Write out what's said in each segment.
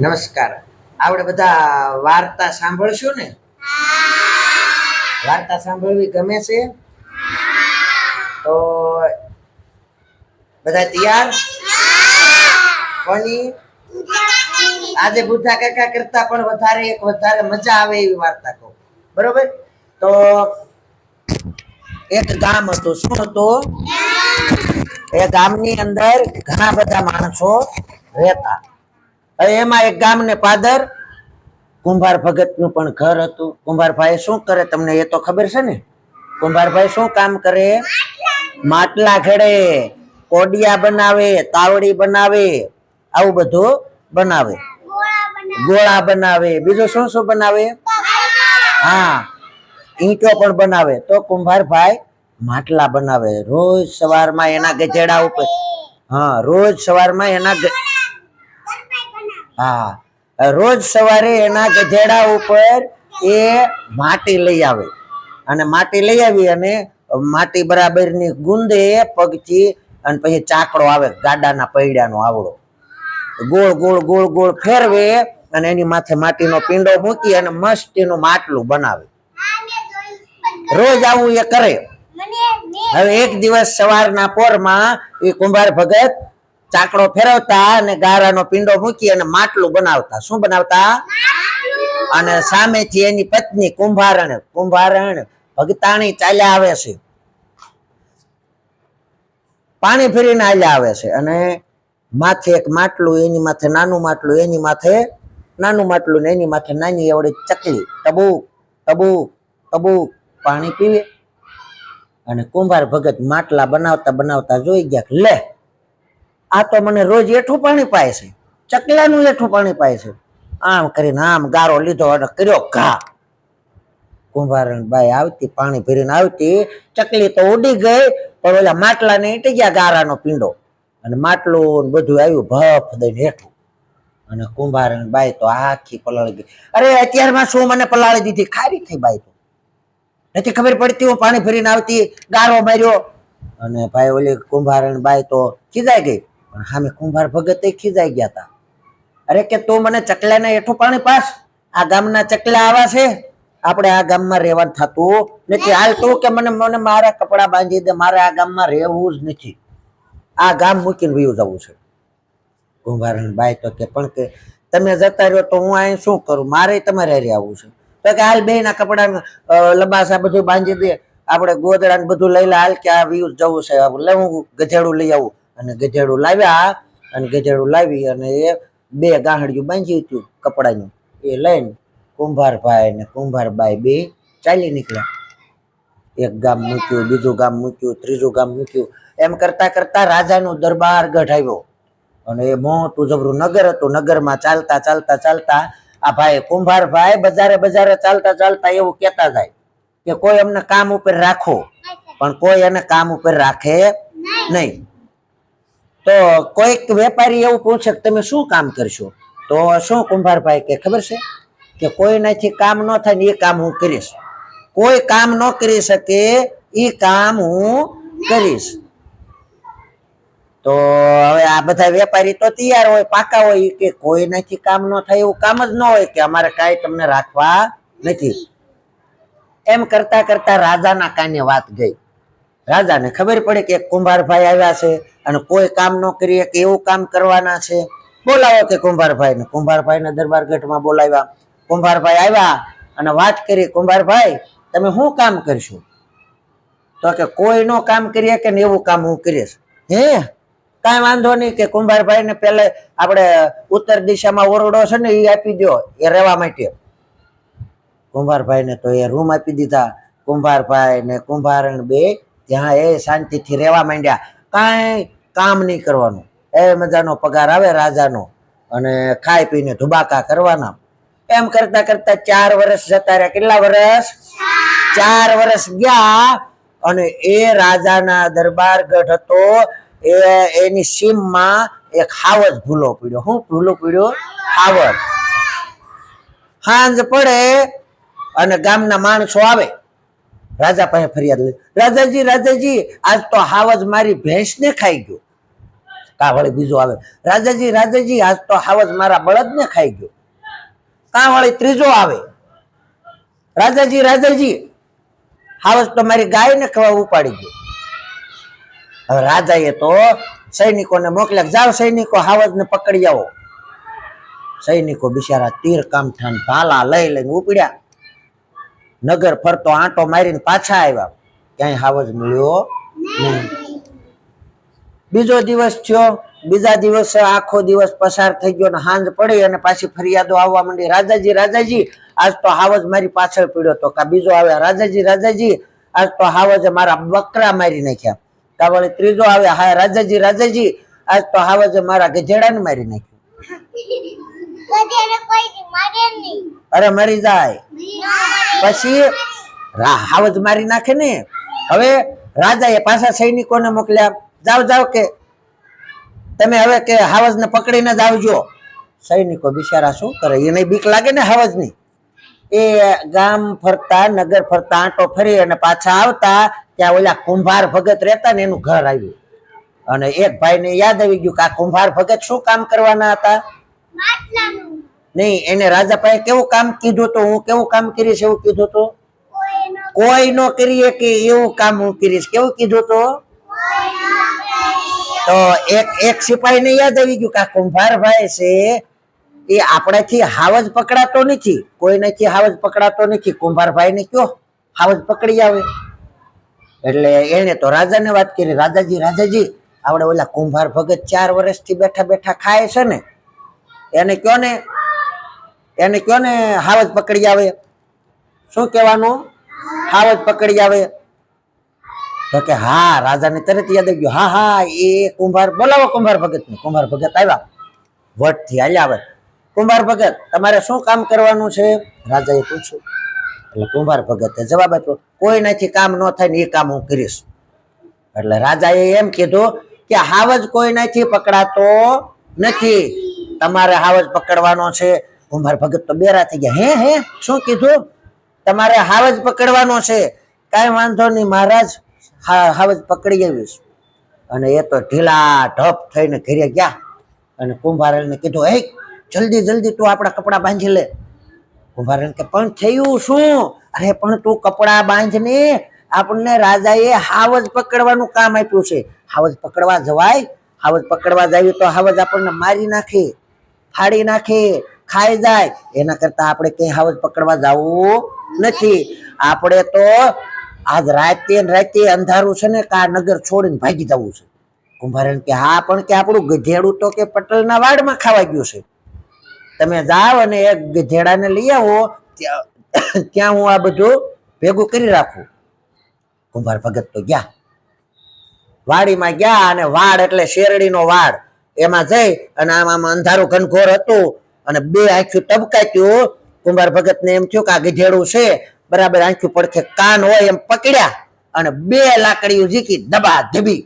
નમસ્કાર. આપણે બધા વાર્તા સાંભળશું ને? વાર્તા સાંભળવી ગમે છે? તો બધા તૈયાર? કોની? આજે બુદ્ધા કાકા કરતા પણ વધારે એક વધારે મજા આવે એવી વાર્તા કહું. બરોબર? તો એક ગામ હતું. શું હતું? એ ગામની અંદર ઘણા બધા માણસો રહેતા. હવે એમાં એક ગામને પાદર, કુંભાર ભગતનું પણ ઘર હતું. કુંભારભાઈ શું કરે તમને એ તો ખબર છે ને? કુંભારભાઈ શું કામ કરે? માટલા ઘડે, કોડિયા બનાવે, તાવડી બનાવે, આવું બધું બનાવે. ગોળા બનાવે. બીજું શું શું બનાવે? હા, ઈંટો પણ બનાવે. તો કુંભારભાઈ માટલા બનાવે. રોજ સવારમાં એના ગજેડા ઉપર, હા, રોજ સવારમાં એના હા. રોજ સવારે એના ગધેડા ઉપર એ માટી લઈ આવે. અને માટી લઈ આવી અને માટી બરાબરની ગુંદે પગથી અને પછી ચાકડો આવે ગાડાના પૈડાનો આવડો. ગોળ ગોળ ગોળ ગોળ ફેરવે અને એની માથે માટીનો પીંડો મૂકી અને મસ્ત એનું માટલું બનાવે. રોજ આવું એ કરે. હવે એક દિવસ સવારના પોરમાં એ કુંભાર ભગત ચાકડો ફેરવતા અને ગારાનો પીંડો મૂકી અને માટલું બનાવતા. શું બનાવતા? અને સામેથી એની પત્ની કુંભારણ કુંભારણ ભગતાણી ચાલ્યા આવે છે. પાણી ફેરીને આલ્યા આવે છે અને માથે એક માટલું એની માથે નાનું માટલું એની માથે નાનું માટલું ને એની માથે નાની એવડી ચકલી. ટબુ ટબુ ટબુ. પાણી પીવે. અને કુંભાર ભગત માટલા બનાવતા બનાવતા જોઈ ગયા કે લે આ તો મને રોજ એઠું પાણી પાય છે. ચકલાનું એઠું પાણી પાય છે. આમ કરીને આમ ગારો લીધો અને કર્યો ઘા. કુંભારણ બાઈ આવતી, પાણી ભરીને આવતી. ચકલી તો ઉડી ગઈ, પણ ઓલા માટલાને ઈટી ગયા ગારાનો પીંડો. અને માટલું બધું આવ્યું ભફ દઈને હેઠું. અને કુંભારણ બાઈ તો આખી પલાળી ગઈ. અરે, અત્યારમાં શું મને પલાળી દીધી? ખારી થઈ બાઈ તો. નથી ખબર પડતી હું પાણી ભરીને આવતી, ગારો માર્યો. અને ભાઈ ઓલી કુંભારણ બાઈ તો ચીજાઈ ગઈ. પણ હામે કુંભાર ભગત ખીજાઈ ગયા હતા અરે કે તું મને ચકલાને હેઠું પાણી પાસ? આ ગામના ચકલા આવા છે? આપણે આ ગામમાં રહેવાનું થતું નથી. હાલ તું કે મને મને મારા કપડા બાંધી દે. મારે આ ગામમાં રહેવું જ નથી. આ ગામ મૂકીને વયું જવું છે. કુંભારણ બાઈ તો કે, પણ કે તમે જતા રહ્યો તો હું અહીં શું કરું? મારે તમારે હારે આવવું છે. તો કે, હાલ બે ના કપડા લબાસા બધું બાંધી દે. આપણે ગોદડા બધું લઈ લે. હાલ કે આ વ્યૂઝ જવું છે. લે હું ગધેડું લઈ આવું. અને ગધેડું લાવ્યા અને ગધેડું લાવી અને એ બે ગાંહડિયું બાંધ્યું હતું કપડાનું. એ લઈને કુંભારભાઈ ને કુંભારબાઈ બે ચાલી નીકળ્યા. એક ગામ મૂક્યું, બીજું ગામ મૂક્યું, ત્રીજું ગામ મૂક્યું. એમ કરતા કરતા રાજાનું દરબાર ગઢ આવ્યો. અને એ મોટું જબરું નગર હતું. નગરમાં ચાલતા ચાલતા ચાલતા આ ભાઈ કુંભારભાઈ બજારે બજારે ચાલતા ચાલતા એવું કહેતા જાય કે કોઈ અમને કામ ઉપર રાખો, પણ કોઈ એને કામ ઉપર રાખે નહીં. તો કોઈક વેપારી એવું પૂછે કે તમે શું કામ કરશો? તો શું કુંભારભાઈ કે ખબર છે? કે કોઈનાથી કામ ન થાય ને એ કામ હું કરીશ. કોઈ કામ ન કરી શકે એ કામ હું કરીશ. તો હવે આ બધા વેપારી તો તૈયાર હોય, પાકા હોય, કે કોઈનાથી કામ ન થાય એવું કામ જ ન હોય કે અમારે કાંઈ તમને રાખવા નથી. એમ કરતા કરતા રાજાના કાને વાત ગઈ. રાજાને ખબર પડે કે કુંભારભાઈ આવ્યા છે અને કોઈ કામ ન કરીએ કે એવું કામ કરવાના છે. બોલાવો કે કુંભારભાઈ ને કુંભારભાઈ ને દરબાર ગઢમાં બોલાવ્યા. કુંભારભાઈ આવ્યા અને વાત કરી, કુંભારભાઈ, તમે શું કામ કરશો? તો કે, કોઈ નો કામ કરીએ કે ને એવું કામ હું કરીશ હે? કાંઈ વાંધો નહીં કે કુંભારભાઈ ને પેલે આપણે ઉત્તર દિશામાં ઓરડો છે ને એ આપી દો એ રહેવા માટે. કુંભારભાઈ ને તો એ રૂમ આપી દીધા. કુંભારભાઈ ને કુંભારણ બે ત્યાં એ શાંતિથી રહેવા માંડ્યા. કાંઈ કામ નહીં કરવાનું. એ મજાનો પગાર આવે રાજાનો અને ખાઈ પીને ધુબાકા કરવાના. એમ કરતા કરતા ચાર વર્ષ જતા રહ્યા. કેટલા વર્ષ ચાર વર્ષ ગયા અને એ રાજાના દરબાર ગઢ હતો. એ એની સીમમાં એક હાવજ ભૂલો પીડ્યો. શું ભૂલો પીડ્યો? હાવજ. સાંજ પડે અને ગામના માણસો આવે. રાજા પાસે ફરિયાદ લઈ. રાજાજી રાજાજી, આજ તો હાવજ મારી ભેંસને ખાઈ ગયો. કા વળી બીજો આવે. રાજાજી રાજાજી, આજ તો હાવજ મારા બળદને ખાઈ ગયો. કા વળી ત્રીજો આવે. રાજાજી રાજાજી, હાવજ તો મારી ગાયને ખવા ઉપાડી ગયો. હવે રાજાએ તો સૈનિકોને મોકલ્યા જાઓ સૈનિકો, હાવજને પકડી આવો. સૈનિકો બિચારા તીર કામઠાન ભાલા લઈ લઈને ઉપડ્યા. નગર ફરતો આંટો મારીને પાછા આવ્યા. ક્યાંય હાવજ મળ્યો નહીં. બીજો દિવસ થયો. બીજા દિવસે આખો દિવસ પસાર થઈ ગયો ને હાંજ પડી અને પાછી ફરિયાદો આવવા માંડી. રાજાજી રાજાજી, આજ તો હાવજ મારી પાછળ પડ્યો તો કા બીજો આવે રાજાજી રાજાજી, આજ તો હાવજે મારા બકરા મારી નાખ્યા. કા વળી ત્રીજો આવે હા, રાજાજી રાજાજી, આજ તો હાવજે મારા ગધેડાને મારી નાખ્યું. અરે મરી જાય. પછી હાવજ મારી નાખે ને. હવે રાજા એ પાછા સૈનિકોને મોકલ્યા. જાવ જાવ કે તમે હવે કે હાવજ ને પકડીને જ આવજો. સૈનિકો બિચારા શું કરે? એને બીક લાગે ને હાવજની એ ગામ ફરતા નગર ફરતા આંટો ફરી અને પાછા આવતા ત્યાં ઓલા કુંભાર ભગત રહેતા ને એનું ઘર આવ્યું. અને એક ભાઈને યાદ આવી ગયું કે આ કુંભાર ભગત શું કામ કરવાના હતા? નહીં એને રાજા પાસે કેવું કામ કીધું તો હું કેવું કામ કરીશ એવું કીધું તો કોઈ નો કરીએ કે એવું કામ હું કરીશ? કેવું કીધું તો કોઈ. તો એક એક સિપાહી ને યાદ આવી ગયું કે આ કુંભારભાઈ છે એ આપણાથી હાવજ પકડાતો નથી. કોઈનાથી હાવજ પકડાતો નથી. કુંભારભાઈ ને કયો હાવજ પકડી આવે. એટલે એને તો રાજાને વાત કરી. રાજાજી રાજાજી આપણે ઓલા કુંભાર ભગત ચાર વર્ષથી બેઠા બેઠા ખાય છે ને? એને કયો ને, એને કયો ને હાવજ પકડી આવે? શું કહેવાનું? હાવજ પકડી આવે. તો કે હા, રાજાને તરત યાદ આવી ગયું. હા હા, એ કુંભાર, બોલાવો કુંભાર ભગત ને કુંભાર ભગત આવ્યા. વટથી હાલ્યા આવે. કુંભાર ભગત, તમારે શું કામ કરવાનું છે? રાજાએ પૂછ્યું. એટલે કુંભાર ભગતે જવાબ આપ્યો કોઈ નથી કામ ન થાય ને એ કામ હું કરીશ. એટલે રાજાએ એમ કીધું કે હાવજ કોઈ નથી પકડાતો નથી. તમારે હાવજ પકડવાનો છે? કુંભાર ભગત તો બેરા થઈ ગયા. હે હે, શું કીધું? તમારે હાવજ પકડવાનો છે? કાંઈ વાંધો નહીં મહારાજ હાવજ પકડી આવીશ. અને એ તો ઢીલા ઢપ થઈને ઘરે ગયા. અને કુંભારેલને કીધું, હે, જલ્દી જલ્દી તું આપણા કપડાં બાંધી લે. કુંભારેલ કે, પણ થયું શું? અરે, પણ તું કપડાં બાંધને. આપણને રાજાએ હાવજ પકડવાનું કામ આપ્યું છે. હાવજ પકડવા જવાય? હાવજ પકડવા જાવી તો હાવજ આપણને મારી નાખે. ફાડી નાખે, ખાઈ જાય. એના કરતા આપણે ક્યાંય હાવજ પકડવા જવું નથી. આપણે તો આજ રાતે રાતે અંધારું છે ને, કે નગર છોડીને ભાગી જવું છે. કુંભારણ કે, હા, પણ કે આપણું ગધેડું તો કે પટલના વાડમાં ખાવા ગયું છે. તમે જાઓ અને એક ગધેડાને લઈ આવો ત્યાં હું આ બધું ભેગું કરી રાખું. કુંભાર ભગત તો ગયા. વાડીમાં ગયા અને વાડ એટલે શેરડીનો વાડ. એમાં જઈ અને આમ અંધારું ઘનઘોર હતું અને બે આંખ્યું તબકાત્યું કુંભાર ભગત ને એમ થયું કે આ ગધેડું છે. બરાબર આંખ્યું પડખે કાન હોય એમ પકડ્યા અને બે લાકડીઓ ઝીકી દબા ધબી.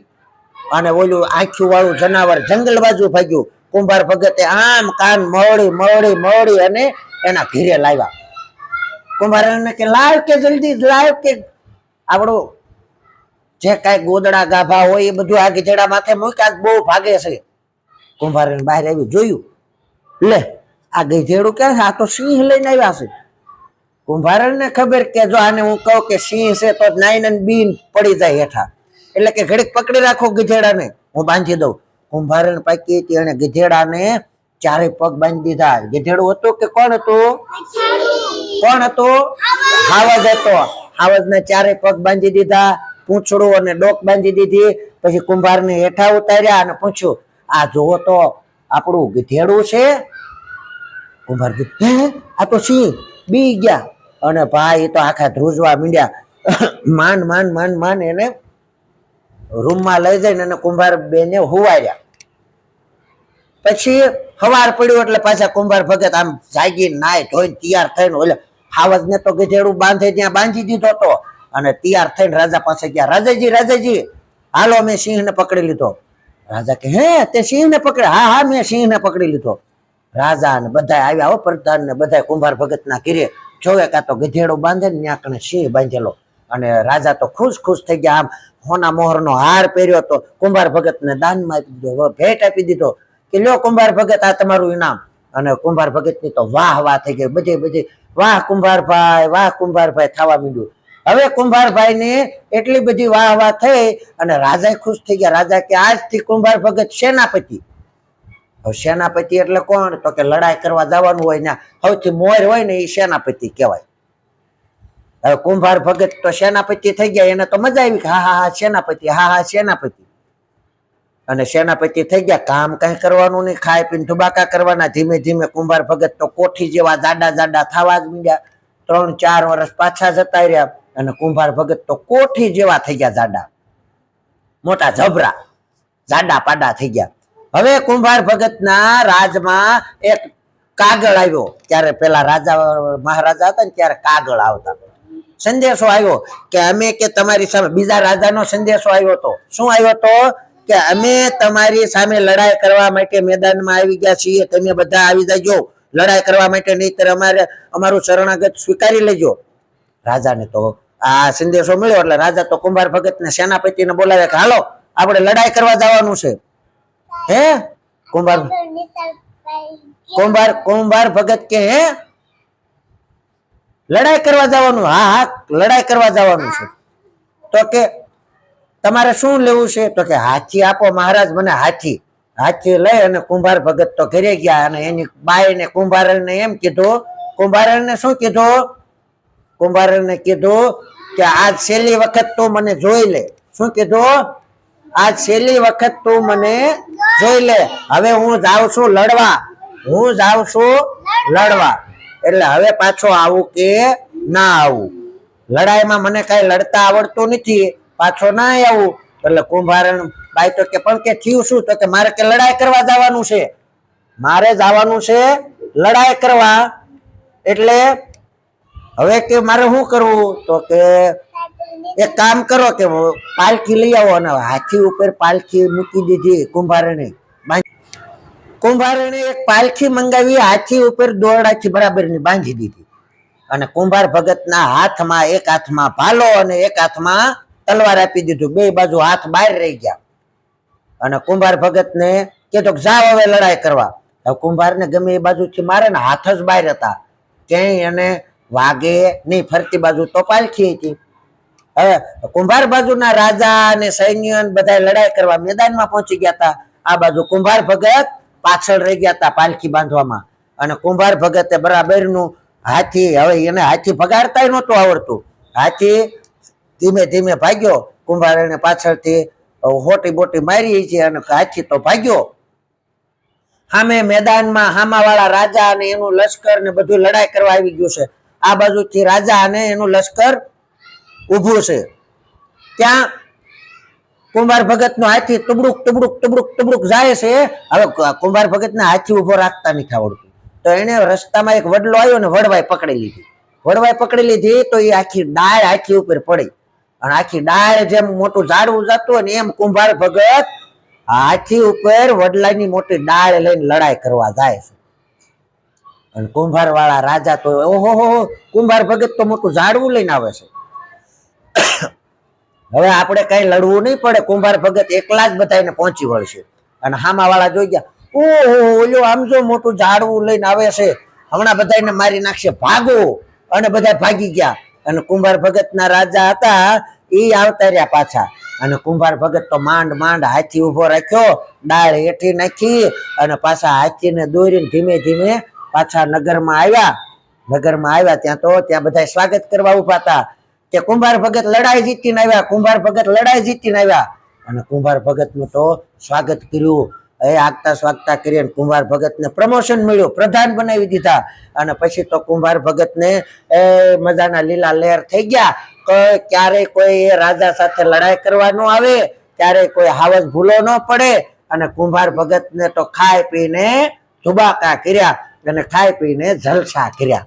અને ઓલું આંખ્યું વાળું જનાવર જંગલ બાજુ ભાગ્યું. કુંભાર ભગતે આમ કાન મળી મળી મળી અને એના ઘીરે લાવ્યા. કુંભાર કે, લાવ કે જલ્દી, લાવ કે. આપણું જે કાંઈ ગોદડા ગાભા હોય એ બધું આ ગીધેડા માથે મૂક્યા, બહુ ભાગે છે. કુંભાર બહાર આવી જોયું. લે, આ ગધેડું ક્યાં આ તો સિંહ લઈને આવ્યા છે. કુંભારણને ખબર કે જો આને હું કહું કે સિંહ છે તો નાઈન બીન પડી જાય હેઠા. એટલે કે ઘડીક પકડી રાખો ગધેડાને. હું બાંધી દઉં. કુંભારણ પાકી હતી અને ગધેડાને ચારે પગ બાંધી દીધા. ગધેડું હતું કે કોણ હતું? કોણ હતું? હાવજ હતો. હાવજને ચારે પગ બાંધી દીધા, પૂંછડું અને ડોક બાંધી દીધી. પછી કુંભારને હેઠા ઉતાર્યા અને પૂછ્યું આ જોવો તો આપણું ગધેડું છે. કુંભાર હે? આ તો સિંહ બી ગયા. અને ભાઈ તો આખા ધ્રુજવા મીંડ્યા. માન માન માન માન એને રૂમમાં લઈ જઈને અને કુંભાર બેને હુવાર્યા. પછી હવાર પડ્યું એટલે પાછા કુંભાર ભગત આમ જાગી નાય ધોઈને તૈયાર થઈને ઓલે હાવજને તો ગધેડું બાંધે ત્યાં બાંધી દીધો હતો અને તૈયાર થઈને રાજા પાસે ગયા. રાજાજી રાજાજી, હાલો મેં સિંહને પકડી લીધો. રાજા કે હે, તે સિંહને પકડે. હા હા, મેં સિંહને પકડી લીધો. રાજા ને બધા આવ્યા હો પ્રધાન ને બધા કુંભાર ભગત ના ઘીરે જોવે કાં તો ગધેડો બાંધે ને ત્યાં કણે સિંહ બાંધેલો. અને રાજા તો ખુશ ખુશ થઈ ગયા. આમ હોના મોહરનો હાર પહેર્યો તો કુંભાર ભગતને દાનમાં આપી દીધો ભેટ આપી દીધો કે, લ્યો કુંભાર ભગત, આ તમારું ઇનામ. અને કુંભાર ભગતની તો વાહ વાહ થઈ ગઈ. બધી બધી વાહ, કુંભારભાઈ વાહ, કુંભારભાઈ, થવા માંડ્યું હવે કુંભારભાઈ ને એટલી બધી વાહ વાહ થઈ અને રાજા ખુશ થઈ ગયા. રાજા કે આજથી કુંભાર ભગત સેનાપતિ. હવે સેનાપતિ એટલે કોણ? તો કે લડાઈ કરવા જવાનું હોય ને સૌથી મોર હોય ને એ સેનાપતિ કહેવાય. હવે કુંભાર ભગત તો સેનાપતિ થઈ ગયા, એને તો મજા આવી હા હા હા, સેનાપતિ, હા હા, સેનાપતિ. અને સેનાપતિ થઈ ગયા, કામ કઈ કરવાનું નહીં, ખાઈ પીને ધુબાકા કરવાના, ધીમે ધીમે કુંભાર ભગત તો કોઠી જેવા જાડા જાડા થવા જ મીડ્યા. ત્રણ ચાર વર્ષ પાછા જતા રહ્યા. અને કુંભાર ભગત તો કોઠી જેવા થઈ ગયા જાડા. મોટા જબરા જાડા પાડા થઈ ગયા. હવે કુંભાર ભગતના રાજમાં એક કાગળ આવ્યો. ત્યારે પેલા રાજા, મહારાજા હતા ને ત્યારે કાગળ આવતા. સંદેશો આવ્યો કે અમે કે તમારી સામે, બીજા રાજાનો સંદેશો આવ્યો હતો શું આવ્યો હતો કે અમે તમારી સામે લડાઈ કરવા માટે મેદાનમાં આવી ગયા છીએ. તમે બધા આવી જજો. લડાઈ કરવા માટે નહીતર અમારે, અમારું શરણાગત સ્વીકારી લેજો. રાજાને તો આ સંદેશો મળ્યો એટલે રાજા તો કુંભાર ભગતને સેનાપતિને બોલાવે કે, હાલો, આપણે લડાઈ કરવા જવાનું છે. હે? કુંભાર કુંભાર કુંભાર ભગત કે, હે? લડાઈ કરવા જવાનું? હા હા, લડાઈ કરવા જવાનું છે. તો કે, તમારે શું લેવું છે? તો કે, હાથી આપો મહારાજ, મને હાથી. હાથી લઈ અને કુંભાર ભગત તો ઘરે ગયા અને એની બાઈને કુંભારને એમ કીધું, કુંભારને શું કીધું? કુંભારને કીધું કે આજ છેલ્લી વખત તું મને જોઈ લે. શું કીધું? આજ છેલ્લી વખત તું મને જોઈ લે. હવે હું જાઉં છું લડવા. હું જાઉં છું લડવા. એટલે હવે પાછો આવું કે ના આવું. લડાઈમાં મને કઈ લડતા આવડતું નથી. પાછો ના આવું. એટલે કુંભારણ બાઈ તો કે, પણ કે થયું શું? તો કે મારે કે લડાઈ કરવા જવાનું છે. મારે જવાનું છે લડાઈ કરવા. એટલે હવે કે મારે શું કરવું? તો કે એક કામ કરો કે પાલખી લઈ આવો અને હાથી ઉપર પાલખી મૂકી દીધી કુંભારણી. કુંભારણે એક પાલખી મંગાવી, હાથી ઉપર દોરડાથી બરાબરની બાંધી દીધી. અને કુંભાર ભગતના હાથમાં એક હાથમાં ભાલો અને એક હાથમાં તલવાર આપી દીધું. બે બાજુ હાથ બહાર રહી ગયા. અને કુંભાર ભગતને કીધું જાઓ હવે લડાઈ કરવા. કુંભારને ગમે એ બાજુથી મારે ને હાથ જ બહાર હતા. ક્યાંય એને વાગે નહીં, ફરતી બાજુ તો પાલખી હતી. હવે કુંભાર બાજુના રાજા અને સૈન્ય બધા લડાઈ કરવા મેદાનમાં પહોંચી ગયા હતા. આ બાજુ કુંભાર ભગત પાછળ રહી ગયા હતા પાલખી બાંધવામાં. અને કુંભાર ભગતે બરાબરનું હાથી, હવે એને હાથી ભગાડતા નહોતું આવડતું. હાથી ધીમે ધીમે ભાગ્યો. કુંભાર એને પાછળથી હોટી બોટી મારી છે અને હાથી તો ભાગ્યો. સામે મેદાનમાં હામાવાળા રાજા અને એનું લશ્કર ને બધું લડાઈ કરવા આવી ગયું છે. આ બાજુથી રાજા અને એનું લશ્કર ઊભું છે. ત્યાં કુંભાર ભગત નો હાથી ટુબડુક ટુબડુક ટુબડુક ટુબડુક જાય છે. હવે કુંભાર ભગત ને હાથી ઊભો રાખતા નથી આવડતું. તો એને રસ્તામાં એક વડલો આવ્યો ને વડવાઈ પકડી લીધી. વડવાઈ પકડી લીધી તો એ આખી ડાળ હાથી ઉપર પડી. અને આખી ડાળ જેમ મોટું ઝાડવું જતું હોય ને એમ કુંભાર ભગત હાથી ઉપર વડલાની મોટી ડાળ લઈને લડાઈ કરવા જાય છે. અને કુંભાર વાળા રાજા તો ઓહો હો કુંભાર ભગત તો મોટું ઝાડવું લઈને આવે છે. હવે આપણે કઈ લડવું નહીં પડે, કુંભાર ભગત એકલા જ બધાને પહોંચી વળશે. અને હામા વાળા જોઈ ગયા, ઓહો, ઓલો આમ જો મોટું ઝાડવું લઈને આવે છે, હમણાં બધાને મારી નાખશે, ભાગો. અને બધા ભાગી ગયા. અને કુંભાર ભગતના રાજા હતા, એ આવતા રહ્યા પાછા. અને કુંભાર ભગત તો માંડ માંડ હાથી ઊભો રાખ્યો, ડાળ હેઠી નાખી, અને પાછા હાથીને દોરીને ધીમે ધીમે પાછા નગરમાં આવ્યા. નગરમાં આવ્યા ત્યાં તો ત્યાં બધા સ્વાગત કરવા ઊભા હતા. કે કુંભાર ભગત લડાઈ જીતીને આવ્યા. કુંભાર ભગત લડાઈ જીતીને આવ્યા. અને કુંભાર ભગતનું તો સ્વાગત કર્યું. એ આગતા સ્વાગતા કરી અને કુંભાર ભગતને પ્રમોશન મળ્યું. પ્રધાન બનાવી દીધા. અને પછી તો કુંભાર ભગતને એ મજાના લીલા લહેર થઈ ગયા ક્યારેય કોઈ રાજા સાથે લડાઈ કરવા ન આવે ક્યારેય કોઈ હાવજ ભૂલો ન પડે. અને કુંભાર ભગતને તો ખાઈ પીને ધુબાકા કર્યા. અને ખાઈ પીને જલસા કર્યા.